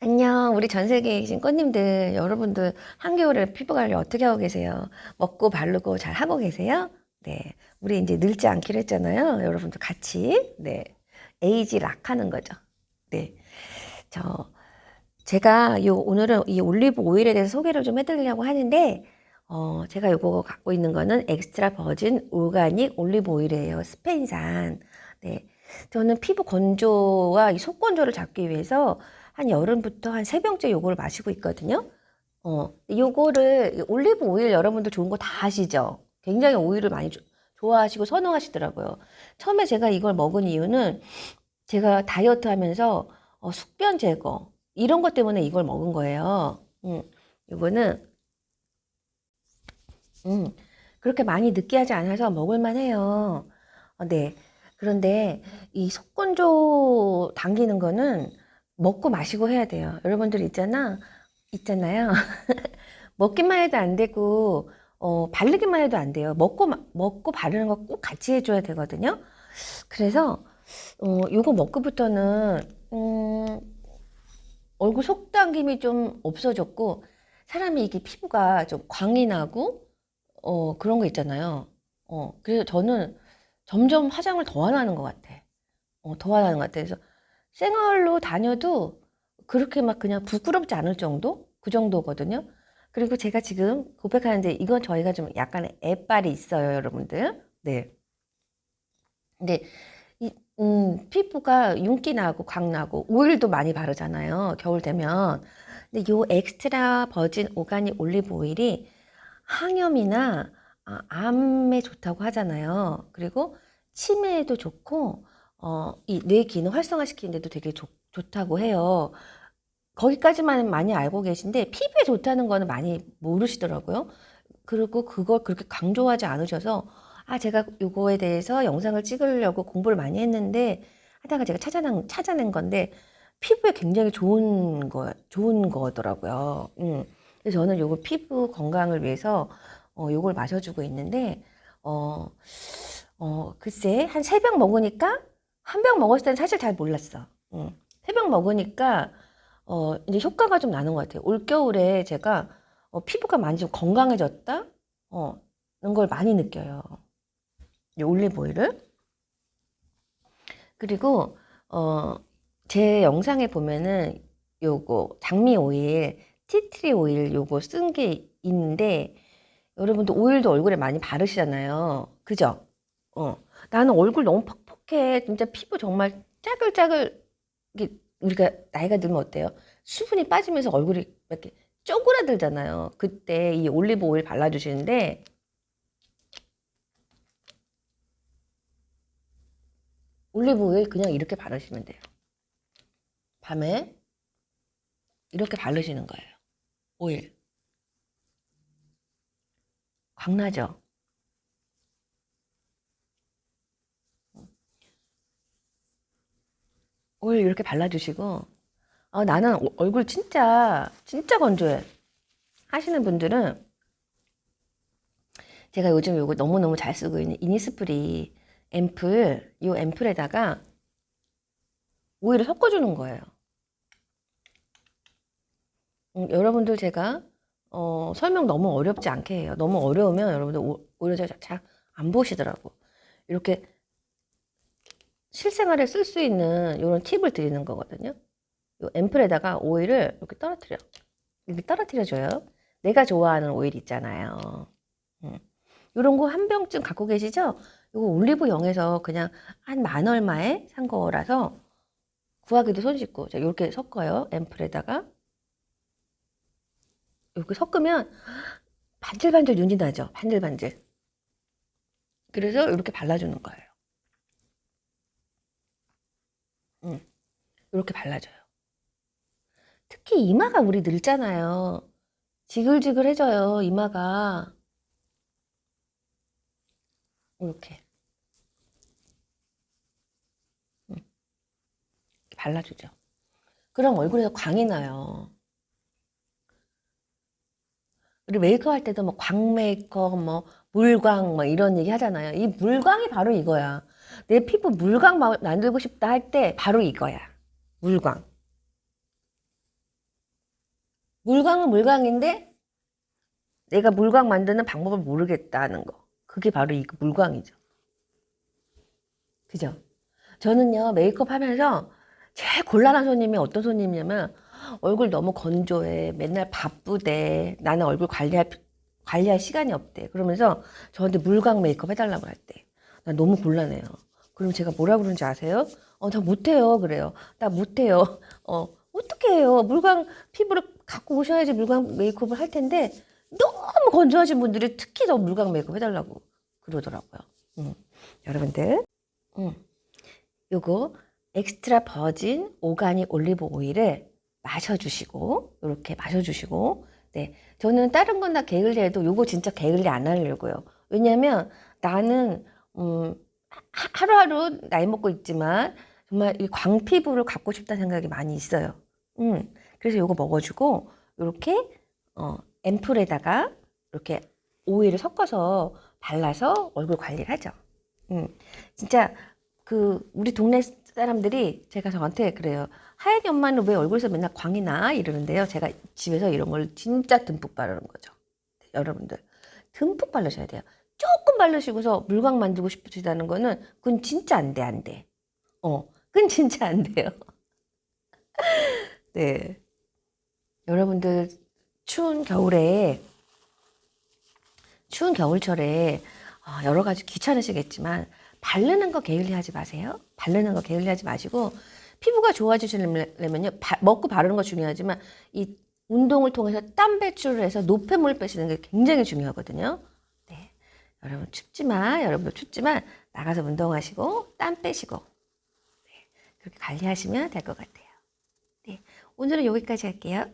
안녕, 우리 전 세계에 계신 꽃님들, 여러분들 한겨울에 피부 관리 어떻게 하고 계세요? 먹고 바르고 잘 하고 계세요? 네, 우리 이제 늙지 않기로 했잖아요. 여러분들 같이, 네, 에이지 락 하는 거죠. 네, 저, 제가 요, 오늘은 이 올리브 오일에 대해서 소개를 좀 해드리려고 하는데, 어, 제가 요거 갖고 있는 거는 엑스트라 버진 오가닉 올리브 오일이에요. 스페인산. 네. 저는 피부 건조와 이 속 건조를 잡기 위해서 한 여름부터 한 세 병째 요거를 마시고 있거든요. 어, 요거를 올리브 오일 여러분들 좋은 거 다 아시죠? 굉장히 오일을 많이 조- 좋아하시고 선호하시더라고요. 처음에 제가 이걸 먹은 이유는 제가 다이어트 하면서 어, 숙변 제거 이런 것 때문에 이걸 먹은 거예요. 음, 요거는 음, 그렇게 많이 느끼하지 않아서 먹을만 해요. 어, 네. 그런데 이 속건조 당기는 거는 먹고 마시고 해야 돼요. 여러분들 있잖아, 있잖아요. 먹기만 해도 안 되고, 어, 바르기만 해도 안 돼요. 먹고, 마- 먹고 바르는 거 꼭 같이 해줘야 되거든요. 그래서, 어, 요거 먹고부터는, 음, 얼굴 속당김이 좀 없어졌고, 사람이 이게 피부가 좀 광이 나고, 어, 그런 거 있잖아요. 어, 그래서 저는 점점 화장을 더 안 하는 것 같아. 어, 더 안 하는 것 같아. 그래서 생얼로 다녀도 그렇게 막 그냥 부끄럽지 않을 정도? 그 정도거든요. 그리고 제가 지금 고백하는데 이건 저희가 좀 약간의 애빨이 있어요, 여러분들. 네. 근데 이, 음, 피부가 윤기 나고 광 나고 오일도 많이 바르잖아요. 겨울 되면. 근데 요 엑스트라 버진 오가닉 올리브 오일이 항염이나 아, 암에 좋다고 하잖아요. 그리고 치매에도 좋고 어, 이 뇌 기능 활성화시키는데도 되게 좋, 좋다고 해요. 거기까지만 많이 알고 계신데 피부에 좋다는 거는 많이 모르시더라고요. 그리고 그걸 그렇게 강조하지 않으셔서 아 제가 요거에 대해서 영상을 찍으려고 공부를 많이 했는데 하다가 제가 찾아낸 찾아낸 건데 피부에 굉장히 좋은 거 좋은 거더라고요. 음. 그래서 저는 요거 피부 건강을 위해서 어 요걸 마셔주고 있는데 어, 어 글쎄 한 세 병 먹으니까 한 병 먹었을 때는 사실 잘 몰랐어. 음. 세병 먹으니까 어, 이제 효과가 좀 나는 것 같아요. 올겨울에 제가 어, 피부가 많이 좀 건강해졌다? 어, 그런 걸 많이 느껴요. 이 올리브 오일을. 그리고, 어, 제 영상에 보면은 요거 장미 오일, 티트리 오일 요거 쓴 게 있는데 여러분도 오일도 얼굴에 많이 바르시잖아요. 그죠? 어, 나는 얼굴 너무 퍽 퍽해. 진짜 피부 정말 짜글짜글 우리가 나이가 들면 어때요? 수분이 빠지면서 얼굴이 이렇게 쪼그라들잖아요. 그때 이 올리브 오일 발라주시는데 올리브 오일 그냥 이렇게 바르시면 돼요. 밤에 이렇게 바르시는 거예요. 오일. 광나죠? 오일 이렇게 발라주시고 아, 나는 오- 얼굴 진짜 진짜 건조해 하시는 분들은 제가 요즘 요거 너무너무 잘 쓰고 있는 이니스프리 앰플 이 앰플에다가 오일을 섞어주는 거예요. 음, 여러분들 제가 어, 설명 너무 어렵지 않게 해요. 너무 어려우면 여러분들 오- 오히려 잘 안 보시더라고. 이렇게 실생활에 쓸 수 있는 이런 팁을 드리는 거거든요. 이 앰플에다가 오일을 이렇게 떨어뜨려. 이렇게 떨어뜨려줘요. 내가 좋아하는 오일 있잖아요. 음. 이런 거 한 병쯤 갖고 계시죠? 이거 올리브영에서 그냥 한 만 얼마에 산 거라서 구하기도 손쉽고. 자, 이렇게 섞어요. 앰플에다가. 이렇게 섞으면 반질반질 윤이 나죠. 반질반질. 그래서 이렇게 발라주는 거예요. 음. 이렇게 발라줘요. 특히 이마가 우리 늙잖아요. 지글지글해져요, 이마가. 이렇게. 음, 발라주죠. 그럼 얼굴에서 광이 나요. 우리 메이크업 할 때도 뭐 광 메이크업, 뭐 물광, 뭐 이런 얘기 하잖아요. 이 물광이 바로 이거야. 내 피부 물광 마- 만들고 싶다 할 때 바로 이거야. 물광. 물광은 물광인데 내가 물광 만드는 방법을 모르겠다는 거. 그게 바로 이 물광이죠. 그죠? 저는요, 메이크업 하면서 제일 곤란한 손님이 어떤 손님이냐면 얼굴 너무 건조해. 맨날 바쁘대. 나는 얼굴 관리할, 관리할 시간이 없대. 그러면서 저한테 물광 메이크업 해달라고 할 때. 나 너무 곤란해요. 그럼 제가 뭐라 그러는지 아세요? 어, 나 못해요. 그래요. 나 못해요. 어, 어떻게 해요? 물광 피부를 갖고 오셔야지 물광 메이크업을 할 텐데 너무 건조하신 분들이 특히 더 물광 메이크업 해달라고 그러더라고요. 음. 여러분들, 음. 요거 엑스트라 버진 오가닉 올리브 오일을 마셔주시고 이렇게 마셔주시고 네 저는 다른 건 다 게을리 해도 요거 진짜 게을리 안 하려고요 왜냐면 나는 음 하- 하루하루 나이 먹고 있지만 정말 이 광피부를 갖고 싶다는 생각이 많이 있어요 음 그래서 요거 먹어주고 이렇게 어 앰플에다가 이렇게 오일을 섞어서 발라서 얼굴 관리를 하죠 음 진짜 그 우리 동네 사람들이 제가 저한테 그래요. 하얀이 엄마는 왜 얼굴에서 맨날 광이 나? 이러는데요. 제가 집에서 이런 걸 진짜 듬뿍 바르는 거죠. 네, 여러분들 듬뿍 바르셔야 돼요. 조금 바르시고서 물광 만들고 싶으시다는 거는 그건 진짜 안 돼, 안 돼. 어, 그건 진짜 안 돼요. 네. 여러분들 추운 겨울에 추운 겨울철에 아, 여러 가지 귀찮으시겠지만 바르는 거 게을리 하지 마세요. 바르는 거 게을리 하지 마시고 피부가 좋아지시려면요. 바- 먹고 바르는 거 중요하지만 이 운동을 통해서 땀 배출을 해서 노폐물 빼시는 게 굉장히 중요하거든요. 네. 여러분 춥지만 여러분 춥지만 나가서 운동하시고 땀 빼시고 네. 그렇게 관리하시면 될 것 같아요. 네. 오늘은 여기까지 할게요.